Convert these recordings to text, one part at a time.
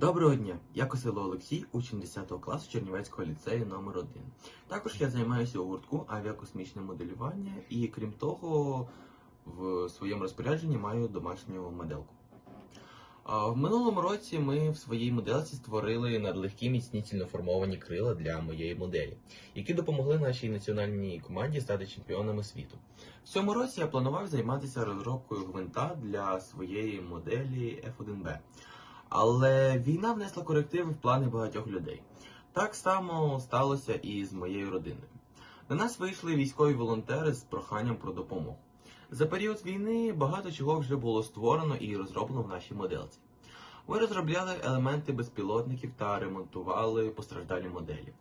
Доброго дня! Я Косило Олексій, учень 10 класу Чернівецького ліцею номер 1 Також я займаюся у гуртку авіакосмічне моделювання і крім того, в своєму розпорядженні маю домашню моделку. В минулому році ми в своїй моделці створили надлегкі міцні цільноформовані крила для моєї моделі, які допомогли нашій національній команді стати чемпіонами світу. В цьому році я планував займатися розробкою гвинта для своєї моделі F1B. Але війна внесла корективи в плани багатьох людей. Так само сталося і з моєю родиною. До нас вийшли військові волонтери з проханням про допомогу. За період війни багато чого вже було створено і розроблено в нашій моделці. Ми розробляли елементи безпілотників та ремонтували постраждалі моделі.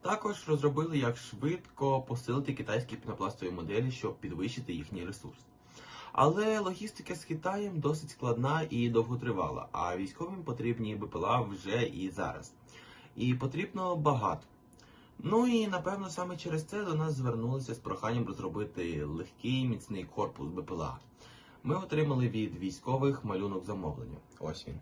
Також розробили, як швидко посилити китайські пінопластові моделі, щоб підвищити їхній ресурс. Але логістика з Китаєм досить складна і довготривала, а військовим потрібні БПЛА вже і зараз. І потрібно багато. Ну і напевно саме через це до нас звернулися з проханням розробити легкий міцний корпус БПЛА. Ми отримали від військових малюнок замовлення. Ось він.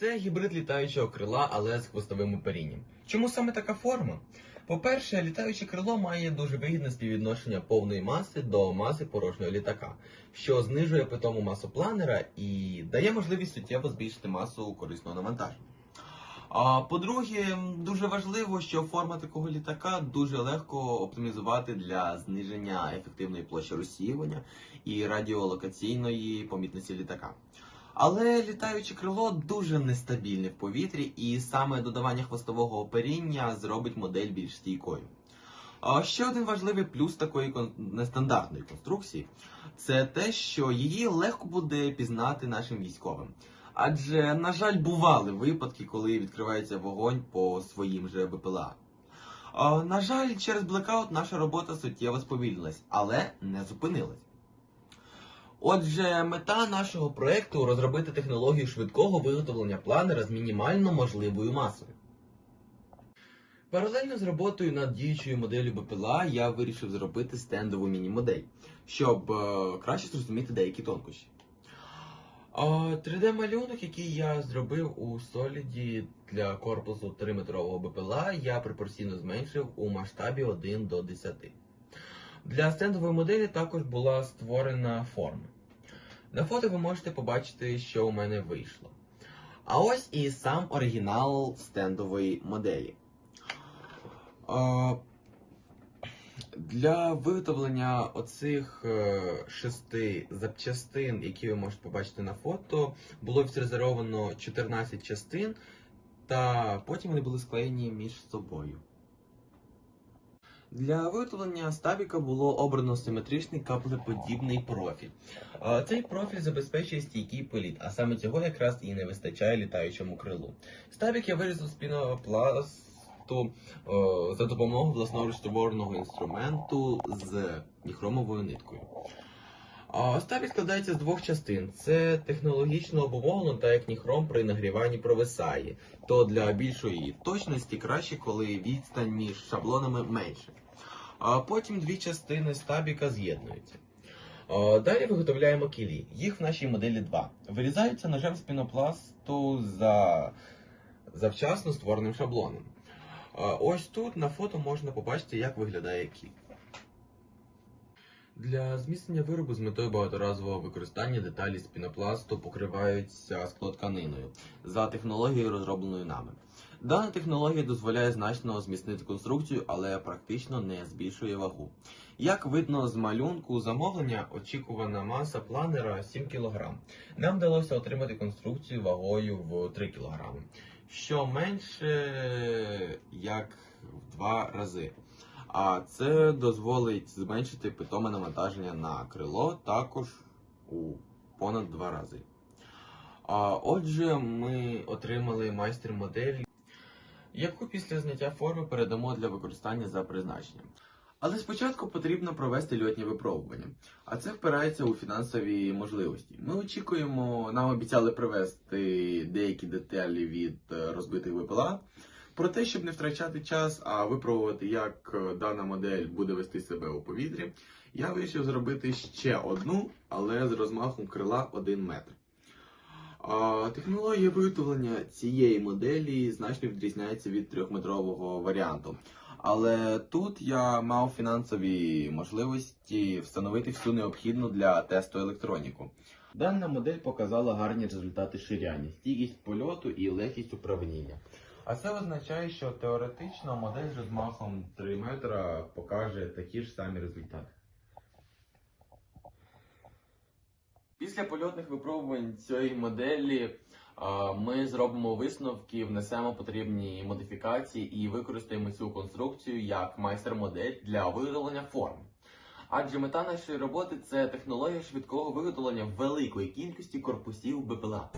Це гібрид літаючого крила, але з хвостовим оперінням. Чому саме така форма? По-перше, літаюче крило має дуже вигідне співвідношення повної маси до маси порожнього літака, що знижує питому масу планера і дає можливість суттєво збільшити масу корисного навантаження. А по-друге, дуже важливо, що форма такого літака дуже легко оптимізувати для зниження ефективної площі розсіювання і радіолокаційної помітності літака. Але літаюче крило дуже нестабільне в повітрі, і саме додавання хвостового оперіння зробить модель більш стійкою. Ще один важливий плюс такої нестандартної конструкції це те, що її легко буде пізнати нашим військовим. Адже, на жаль, бували випадки, коли відкривається вогонь по своїм же БПЛА. На жаль, через блекаут наша робота суттєво сповільнилась, але не зупинилась. Отже, мета нашого проекту розробити технологію швидкого виготовлення планера з мінімально можливою масою. Паралельно з роботою над діючою моделлю БПЛА я вирішив зробити стендову міні-модель, щоб е, краще зрозуміти деякі тонкощі. 3D-малюнок, який я зробив у Solid для корпусу 3-метрового БПЛА, я пропорційно зменшив у масштабі 1 до 10. Для стендової моделі також була створена форма. На фото ви можете побачити, що у мене вийшло. А ось і сам оригінал стендової моделі. Для виготовлення оцих е, шести запчастин, які ви можете побачити на фото, було відрезервовано 14 частин, та потім вони були склеєні між собою. Для виготовлення стабіка було обрано симетричний каплеподібний профіль. Цей профіль забезпечує стійкий політ, а саме цього якраз і не вистачає літаючому крилу. Стабік я вирізав з пінопласту о, за допомогою створеного інструменту з хромовою ниткою. Стабік складається з двох частин. Це технологічно обумовлено, та як ніхром при нагріванні провисає. То для більшої точності краще, коли відстань між шаблонами менше. А потім дві частини стабіка з'єднуються. Далі виготовляємо кілі. Їх в нашій моделі два. Вирізаються ножем з пінопласту за завчасно створеним шаблоном. Ось тут на фото можна побачити, як виглядає кіль. Для зміцнення виробу з метою багаторазового використання деталі з пінопласту покриваються склотканиною за технологією, розробленою нами. Дана технологія дозволяє значно зміцнити конструкцію, але практично не збільшує вагу. Як видно з малюнку замовлення, очікувана маса планера 7 кг. Нам вдалося отримати конструкцію вагою в 3 кг, що менше як в два рази. А це дозволить зменшити питоме навантаження на крило також у понад два рази. А, отже, ми отримали майстер-модель, яку після зняття форми передамо для використання за призначенням. Але спочатку потрібно провести льотні випробування, а це впирається у фінансові можливості. Ми очікуємо, нам обіцяли привезти деякі деталі від е, розбитих ВПЛА, Про те, щоб не втрачати час, а випробувати, як е, дана модель буде вести себе у повітрі, я вирішив зробити ще одну, але з розмахом крила 1 метр. Технологія виготовлення цієї моделі значно відрізняється від трьохметрового варіанту. Але тут я мав фінансові можливості встановити всю необхідну для тесту електроніку. Дана модель показала гарні результати ширяння, стійкість польоту і легкість управління. А це означає, що теоретично модель з розмахом 3 метра покаже такі ж самі результати. Після польотних випробувань цієї моделі ми зробимо висновки, внесемо потрібні модифікації і використаємо цю конструкцію як майстер-модель для виготовлення форм. Адже мета нашої роботи це технологія швидкого виготовлення великої кількості корпусів БПЛА.